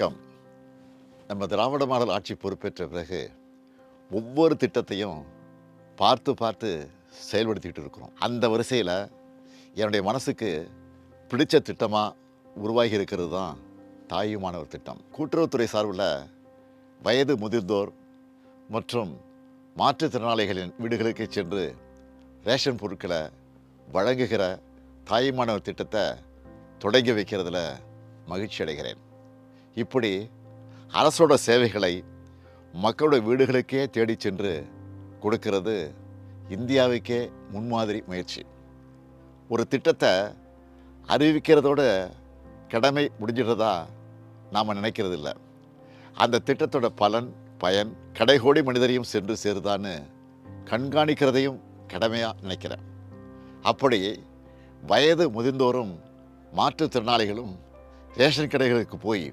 நம்ம திராவிட மாடல் ஆட்சி பொறுப்பேற்ற பிறகு ஒவ்வொரு திட்டத்தையும் பார்த்து பார்த்து செயல்படுத்திக்கிட்டு இருக்கிறோம். அந்த வரிசையில் என்னுடைய மனசுக்கு பிடிச்ச திட்டமாக உருவாகி இருக்கிறது தான் தாயுமானவர் திட்டம். கூட்டுறவுத்துறை சார்பில் வயது முதிர்ந்தோர் மற்றும் மாற்றுத்திறனாளிகளின் வீடுகளுக்கு சென்று ரேஷன் பொருட்களை வழங்குகிற தாயுமானவர் திட்டத்தை தொடங்கி வைக்கிறதுல மகிழ்ச்சி அடைகிறேன் இப்படி அரசோட சேவைகளை மக்களோட வீடுகளுக்கே தேடி சென்று கொடுக்கிறது இந்தியாவுக்கே முன்மாதிரி முயற்சி. ஒரு திட்டத்தை அறிவிக்கிறதோட கடமை முடிஞ்சிடுறதா நாம் நினைக்கிறது இல்லை அந்த திட்டத்தோட பலன் பயன் கடைகோடி மனிதரையும் சென்று சேருதான்னு கண்காணிக்கிறதையும் கடமையாக நினைக்கிறேன். அப்படி வயது முதிர்ந்தோறும் மாற்றுத்திறனாளிகளும் ரேஷன் கடைகளுக்கு போய்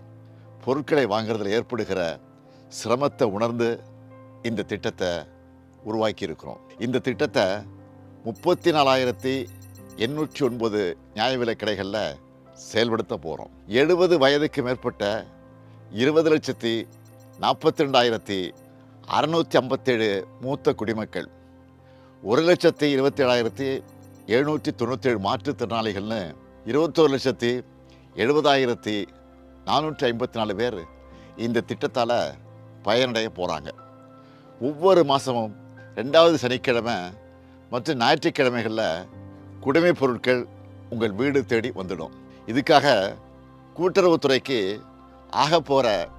பொருட்களை வாங்குறதில் ஏற்படுகிற சிரமத்தை உணர்ந்து இந்த திட்டத்தை உருவாக்கி இருக்கிறோம் இந்த திட்டத்தை முப்பத்தி நாலாயிரத்தி எண்ணூற்றி ஒன்பது நியாய விலை கடைகளில் செயல்படுத்த போகிறோம் எழுபது வயதுக்கு மேற்பட்ட இருபது லட்சத்தி நாற்பத்தி ரெண்டாயிரத்தி அறநூற்றி ஐம்பத்தேழு மூத்த குடிமக்கள் ஒரு லட்சத்தி இருபத்தி ஏழாயிரத்தி எழுநூற்றி தொண்ணூற்றேழு மாற்றுத்திறனாளிகள்னு இருபத்தோரு லட்சத்தி எழுபதாயிரத்தி நானூற்றி ஐம்பத்தி நாலு பேர் இந்த திட்டத்தால் பயனடைய போகிறாங்க ஒவ்வொரு மாதமும் ரெண்டாவது சனிக்கிழமை மற்றும் ஞாயிற்றுக்கிழமைகளில் குடிமைப் பொருட்கள் உங்கள் வீடு தேடி வந்துடும். இதுக்காக கூட்டுறவுத்துறைக்கு ஆக போகிற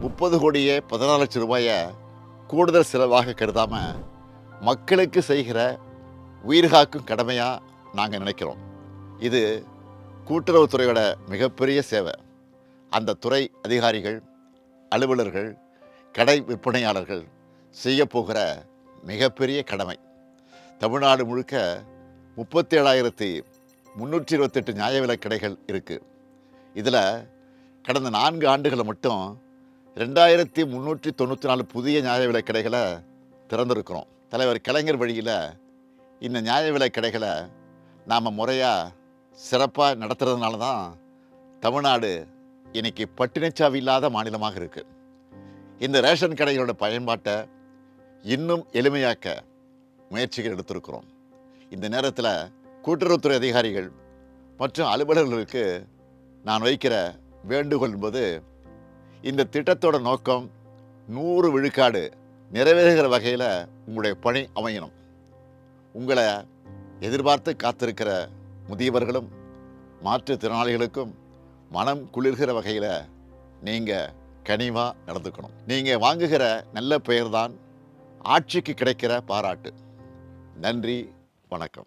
முப்பது கோடியே பதினாலு லட்சம் ரூபாயை கூடுதல் செலவாக கருதாமல் மக்களுக்கு செய்கிற உயிர்காக்கும் கடமையாக நாங்கள் நினைக்கிறோம். இது கூட்டுறவுத்துறையோட மிகப்பெரிய சேவை. அந்த துறை அதிகாரிகள் அலுவலர்கள் கடை விற்பனையாளர்கள் செய்யப்போகிற மிகப்பெரிய கடமை. தமிழ்நாடு முழுக்க முப்பத்தேழாயிரத்தி முந்நூற்றி இருபத்தெட்டு நியாய விலை கடைகள் இருக்குது இதில் கடந்த நான்கு ஆண்டுகளை மட்டும் ரெண்டாயிரத்தி முந்நூற்றி தொண்ணூற்றி நாலு புதிய நியாய விலைக் கடைகளை திறந்திருக்கிறோம். தலைவர் கலைஞர் வழியில் இந்த நியாய விலை கடைகளை நாம் முறையாக சிறப்பாக நடத்துறதுனால தான் தமிழ்நாடு இன்னைக்கு பட்டினச்சாவி இல்லாத மாநிலமாக இருக்குது இந்த ரேஷன் கடைகளோட பயன்பாட்டை இன்னும் எளிமையாக்க முயற்சிகள் எடுத்திருக்கிறோம். இந்த நேரத்தில் கூட்டுறவுத்துறை அதிகாரிகள் மற்றும் அலுவலர்களுக்கு நான் வைக்கிற வேண்டுகோள் என்பது இந்த திட்டத்தோட நோக்கம் நூறு விழுக்காடு நிறைவேறுகிற வகையில் உங்களுடைய பணி அமையணும். உங்களை எதிர்பார்த்து காத்திருக்கிற முதியவர்களும் மாற்றுத்திறனாளிகளுக்கும் மனம் குளிர்கிற வகையில் நீங்கள் கனிவாக நடந்துக்கணும். நீங்கள் வாங்குகிற நல்ல பெயர் தான் ஆட்சிக்கு கிடைக்கிற பாராட்டு. நன்றி வணக்கம்.